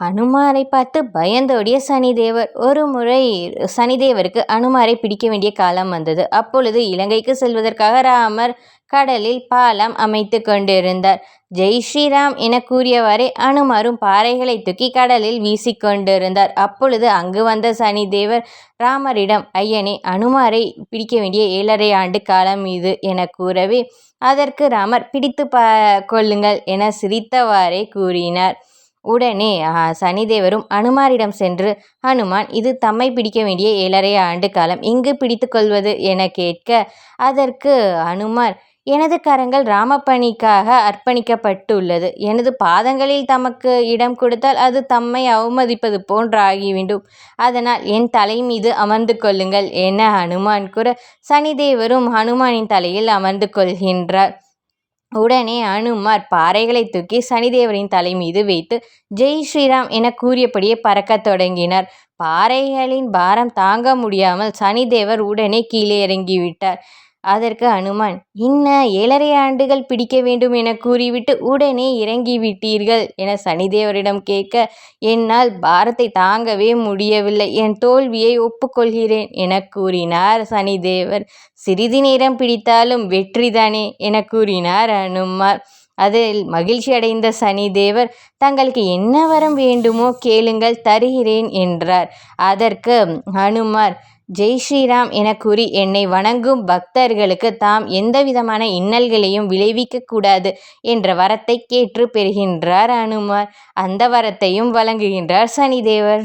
அனுமாரை பார்த்து பயந்தோடிய சனிதேவர். ஒரு முறை சனிதேவருக்கு அனுமாரை பிடிக்க வேண்டிய காலம் வந்தது. அப்பொழுது இலங்கைக்கு செல்வதற்காக ராமர் கடலில் பாலம் அமைத்து கொண்டிருந்தார். ஜெய் ஸ்ரீராம் என கூறியவாறே அனுமாரும் பாறைகளை தூக்கி கடலில் வீசிக்கொண்டிருந்தார் அப்பொழுது அங்கு வந்த சனிதேவர் ராமரிடம் ஐயனே அனுமாரை பிடிக்க வேண்டிய ஏழரை ஆண்டு காலம் இது என கூறவே அதற்கு ராமர் பிடித்து பா கொள்ளுங்கள் என சிரித்தவாறே கூறினார். உடனே சனிதேவரும் அனுமாரிடம் சென்று ஹனுமான் இது தம்மை பிடிக்க வேண்டிய ஏழரை ஆண்டு காலம் இங்கு பிடித்து கொள்வது? என கேட்க அதற்கு அனுமார் எனது கரங்கள் ராமப்பணிக்காக அர்ப்பணிக்கப்பட்டுள்ளது. எனது பாதங்களில் தமக்கு இடம் கொடுத்தால் அது தம்மை அவமதிப்பது போன்றாகிவிடும். அதனால் என் தலை மீது அமர்ந்து கொள்ளுங்கள் என ஹனுமான் கூற சனிதேவரும் ஹனுமானின் தலையில் அமர்ந்து கொள்கின்றார். உடனே அனுமார் பாறைகளை தூக்கி சனிதேவரின் தலை மீது வைத்து ஜெய் ஸ்ரீராம் என கூறியபடியே பறக்கத் தொடங்கினார். பாறைகளின் பாரம் தாங்க முடியாமல் சனிதேவர் உடனே கீழே இறங்கிவிட்டார். அதற்கு அனுமான் இன்ன ஏழரை ஆண்டுகள் பிடிக்க வேண்டும் என கூறிவிட்டு உடனே இறங்கிவிட்டீர்கள் என சனிதேவரிடம் கேட்க என்னால் பாரத்தை தாங்கவே முடியவில்லை. என் தோல்வியை ஒப்புக்கொள்கிறேன் என கூறினார் சனிதேவர். சிறிது நேரம் பிடித்தாலும் வெற்றிதானே என கூறினார் அனுமார் அதில் மகிழ்ச்சி அடைந்த சனிதேவர் தங்களுக்கு என்ன வரம் வேண்டுமோ கேளுங்கள் தருகிறேன் என்றார். அதற்கு ஹனுமார் ஜெய் ஸ்ரீராம் என கூறி என்னை வணங்கும் பக்தர்களுக்கு தாம் எந்தவிதமான இன்னல்களையும் விளைவிக்கக்கூடாது என்ற வரத்தை கேட்டு பெறுகின்றார் அனுமார். அந்த வரத்தையும் வழங்குகின்றார் சனிதேவர்.